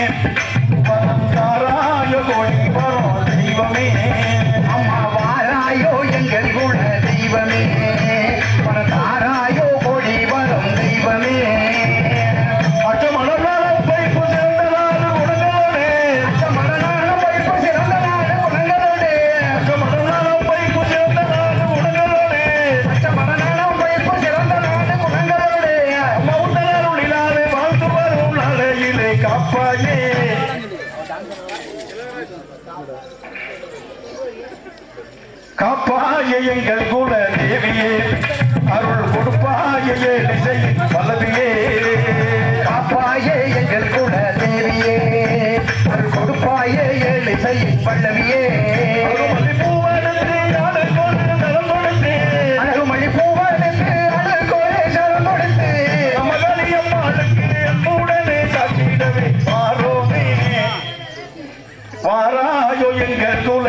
man. கொடுப்பாய எங்கள் குல தேவியே அருள் கொடுப்பாய இசை பல்லவியே காப்பாய எங்கள் குல தேவியே அருள் கொடுப்பாய இசை பல்லவியே வாராயோ எங்கள் குல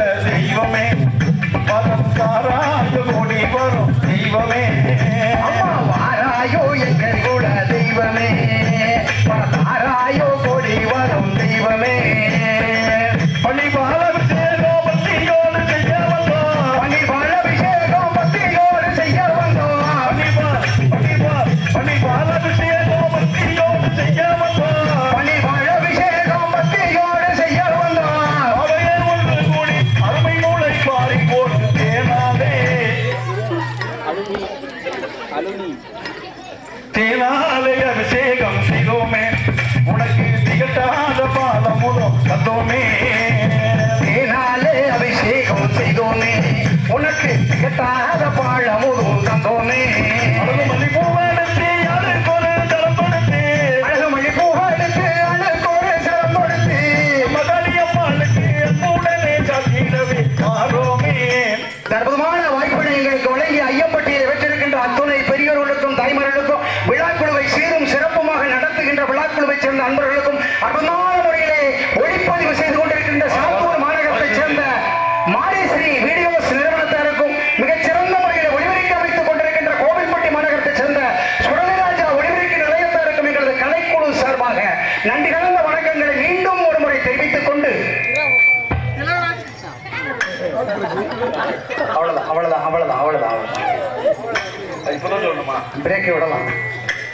பிரேக்கை விடலாம்.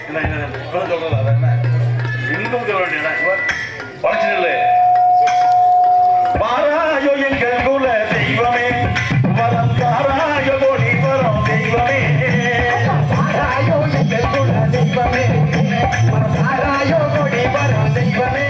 என்ன என்ன சொல்றது அது என்ன? இன்னும் சொல்ல வேண்டியதா பழச்சிடல பாராயோ என் கல்குல தெய்வமே. வரம் பாராயோ கோடி தெய்வமே.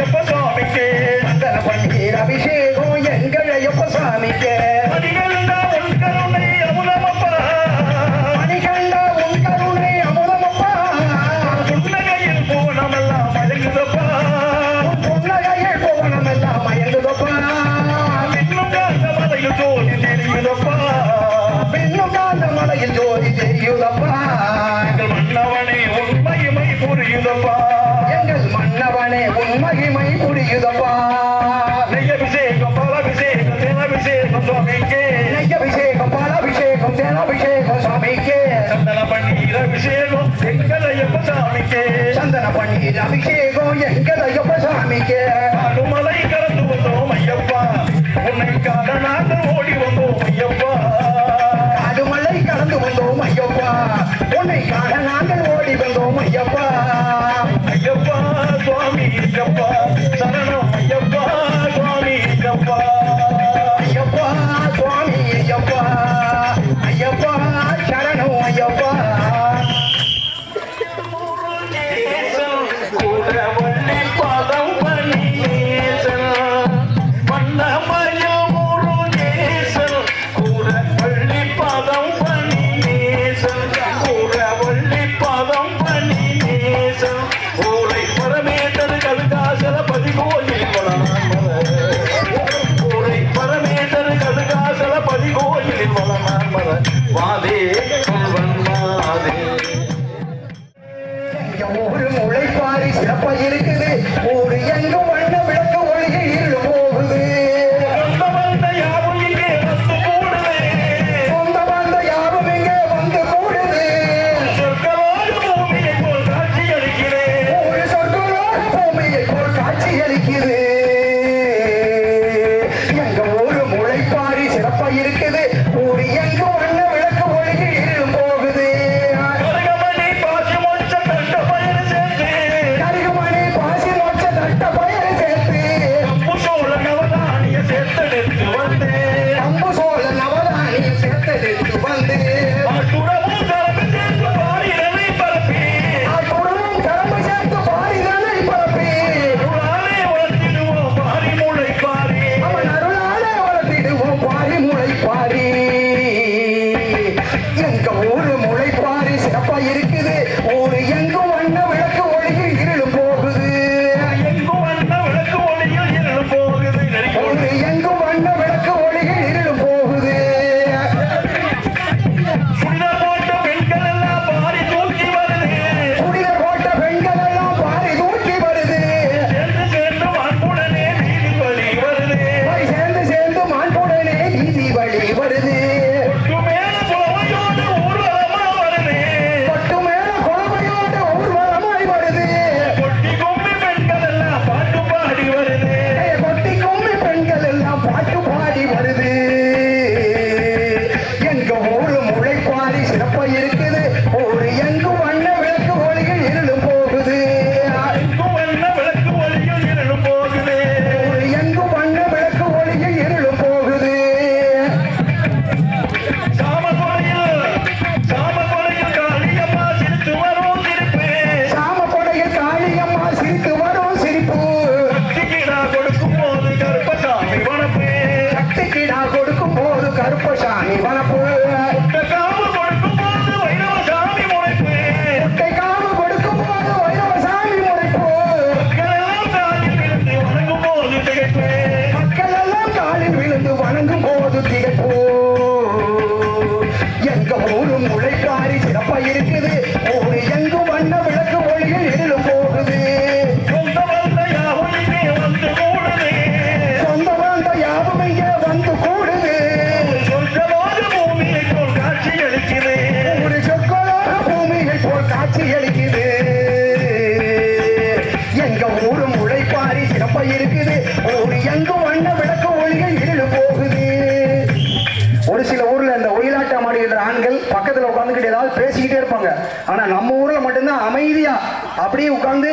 y அபிஷேகம் எங்கள் ஐயப்ப சாமிக்கு சந்தன பன்னீர் அபிஷேகம் எங்கள் ஐயப்ப சாமிக்கு அனுமலை கலந்து வந்தோம் ஐயப்பா. உன்னை காரணாக ஓடி வந்தோம் ஐயப்பா. அனுமலை கலந்து வந்தோம் ஐயப்பா. நினைக்கிறேன் Cần! ஆண்கள் பக்கத்தில் உட்காந்துக்கிட்டு ஏதாவது பேசிக்கிட்டே இருப்பாங்க. ஆனால் நம்ம ஊரில் மட்டும்தான் அமைதியாக அப்படியே உட்காந்து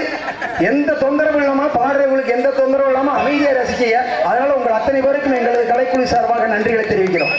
எந்த தொந்தரவும் இல்லாமல் பாடுறவங்களுக்கு எந்த தொந்தரவும் இல்லாமல் அமைதியாக ரசிக்க அதனால் உங்கள் அத்தனை பேருக்கும் எங்களது கலைக்குழு சார்பாக நன்றிகளை தெரிவிக்கிறோம்.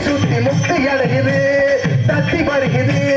சுத்தி முத்து எழுகுது தத்தி வருகிறது.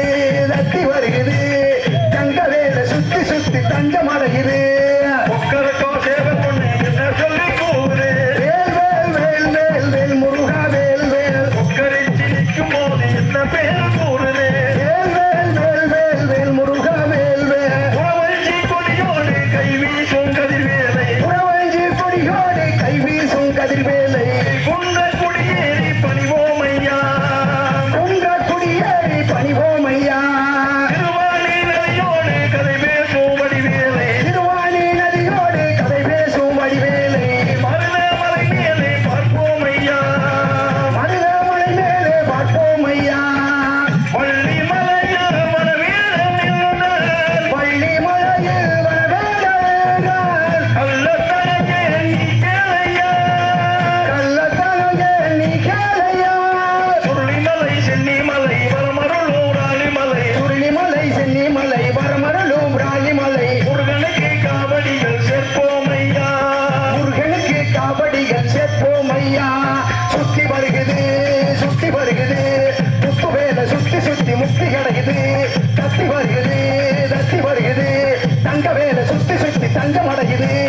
வருகிறது கத்தி வருகிறது தத்தி வருகிறது. தங்க வேலை சுத்தி சுத்தி தங்கம் அடையுது